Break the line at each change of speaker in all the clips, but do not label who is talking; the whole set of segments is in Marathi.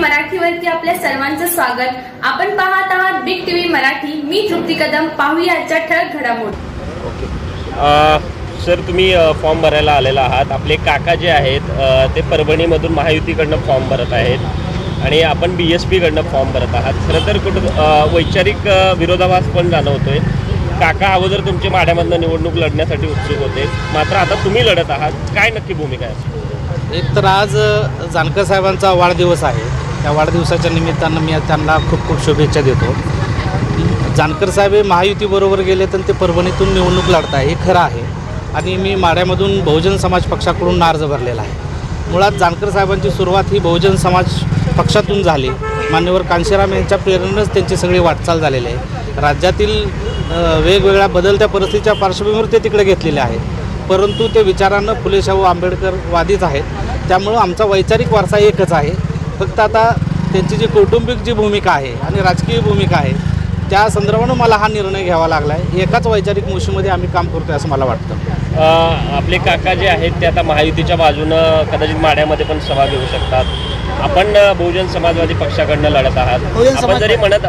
मराठीवरती आपल्या सर्वांचं स्वागत. आपण पाहत आहात बिग टीव्ही मराठी. मी तृप्ती कदम. पाहूया आजच्या ठळक घडामोडी.
ओके. सर तुम्ही फॉर्म भरायला आलेला आहात. आपले काका जे आहेत ते परभणीमधून महायुतीकडनं फॉर्म भरत आहेत. आणि आपण बी एस पीकडनं फॉर्म भरत आहात. खरं तर कुठं वैचारिक विरोधाभास पण जाणवतोय. काका अगोदर तुमचे माढ्यामधनं निवडणूक लढण्यासाठी उत्सुक होते. मात्र आता तुम्ही लढत आहात. काय नक्की भूमिका आहे?
एक तर आज जानकर साहेबांचा वाढदिवस आहे. त्या वाढदिवसाच्या निमित्तानं मी त्यांना खूप खूप शुभेच्छा देतो. जानकर साहेब हे महायुतीबरोबर गेले तर ते परभणीतून निवडणूक लढत आहे हे खरं आहे. आणि मी माड्यामधून बहुजन समाज पक्षाकडून अर्ज भरलेला आहे. मुळात जानकर साहेबांची सुरुवात ही बहुजन समाज पक्षातून झाली. मान्यवर कांशीराम यांच्या प्रेरणेनेच त्यांची सगळी वाटचाल झालेली आहे. राज्यातील वेगवेगळ्या बदलत्या परिस्थितीच्या पार्श्वभूमीवर ते तिकडे घेतलेले आहेत. परंतु ते विचारानं फुले शाहू आंबेडकर वादीच आहेत. त्यामुळं आमचा वैचारिक वारसा एकच आहे. फक्त आता त्यांची जी कौटुंबिक जी भूमिका आहे आणि राजकीय भूमिका आहे त्या संदर्भानं मला हा निर्णय घ्यावा लागला आहे एकाच वैचारिक मोशीमध्ये आम्ही काम करतो असं मला वाटतं.
आपले काका जे आहेत ते आता महायुतीच्या बाजूनं कदाचित माढ्यामध्ये पण सभा घेऊ शकतात. आपण बहुजन समाजवादी पक्षाकडनं लढत आहात. जरी म्हणत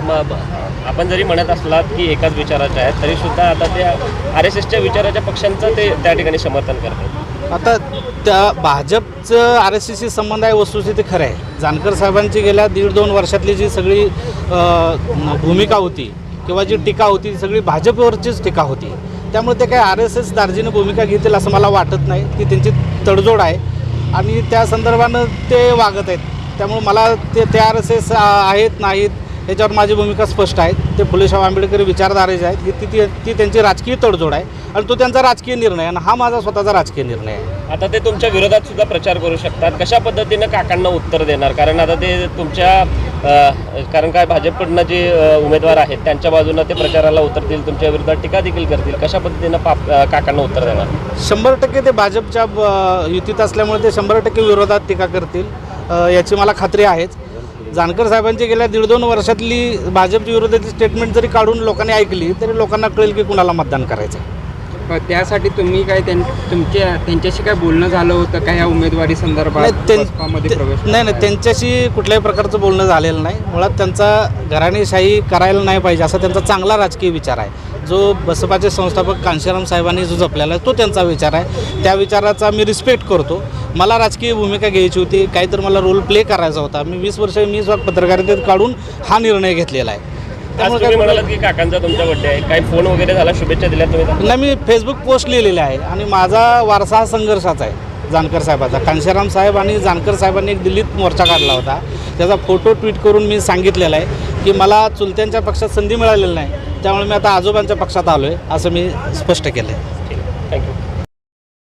आपण जरी म्हणत असलात की एकाच विचाराचे आहेत तरी सुद्धा आता त्या आर एस एसच्या विचाराच्या पक्षांचं ते त्या ठिकाणी समर्थन करतात.
आता त्या भाजपचं आर एस एसशी संबंध आहे वस्तुस्थिती खरं आहे. जानकर साहेबांची गेल्या दीड दोन वर्षातली जी सगळी भूमिका होती किंवा जी टीका होती ती सगळी भाजपवरचीच टीका होती. त्यामुळे ते काही आर एस एस दार्जीनं भूमिका घेतील असं मला वाटत नाही. ती त्यांची तडजोड आहे. आणि त्या संदर्भानं ते वागत आहेत. त्यामुळे मला ते ते आर एस एस आहेत नाहीत याच्यावर माझी भूमिका स्पष्ट आहे. ते फुले शाहू आंबेडकरी विचारधारेचे आहेत. की ती ती ती त्यांची राजकीय तडजोड आहे आणि तो त्यांचा राजकीय निर्णय आणि हा माझा स्वतःचा राजकीय निर्णय आहे.
आता ते तुमच्या विरोधात सुद्धा प्रचार करू शकतात. कशा पद्धतीनं काकांना उत्तर देणार? कारण आता ते तुमच्या कारण काय भाजपकडनं जे उमेदवार आहेत त्यांच्या बाजूनं ते प्रचाराला उतरतील तुमच्या विरोधात टीका देखील करतील. कशा पद्धतीनं पाप काकांना उत्तर देणार?
शंभर टक्के ते भाजपच्या युतीत असल्यामुळे ते शंभर टक्के विरोधात टीका करतील. याची मला खात्री आहेच. जानकर साहेबांची गेल्या दीड दोन वर्षातली भाजपच्या विरोधातली स्टेटमेंट जरी काढून लोकांनी ऐकली तरी लोकांना कळेल की कुणाला मतदान करायचं आहे.
त्यासाठी तुम्ही काय त्यां- तुमच्या त्यांच्याशी काय बोलणं झालं होतं का ह्या उमेदवारी संदर्भात प्रवेश
नाही नाही त्यांच्याशी कुठल्याही प्रकारचं बोलणं झालेलं नाही. मुळात त्यांचा घराणेशाही करायला नाही पाहिजे असा त्यांचा चांगला राजकीय विचार आहे. जो बसपाचे संस्थापक कांशीराम साहेबांनी जो जपलेला आहे तो त्यांचा विचार आहे. त्या विचाराचा मी रिस्पेक्ट करतो. मला राजकीय भूमिका घ्यायची होती काहीतरी मला रोल प्ले करायचा होता. मी वीस वर्ष मी स्वतः पत्रकारितेत काढून हा निर्णय घेतलेला आहे. त्यामुळे
तुम्ही
काय
म्हणालात की काकांचा तुमचा बड्डे आहे. काही फोन वगैरे झाला शुभेच्छा दिल्या तुम्ही?
नाही मी फेसबुक पोस्ट लिहिलेले आहे आणि माझा वारसा हा संघर्षाचा आहे जानकर साहेबाचा. कांशीराम साहेब आणि जानकर साहेबांनी एक दिल्लीत मोर्चा काढला होता. त्याचा फोटो ट्विट करून मी सांगितलेला आहे की मला चुलत्यांच्या पक्षात संधी मिळालेली नाही. त्यामुळे मी आता आजोबांच्या पक्षात आलो आहे असं मी स्पष्ट केलं आहे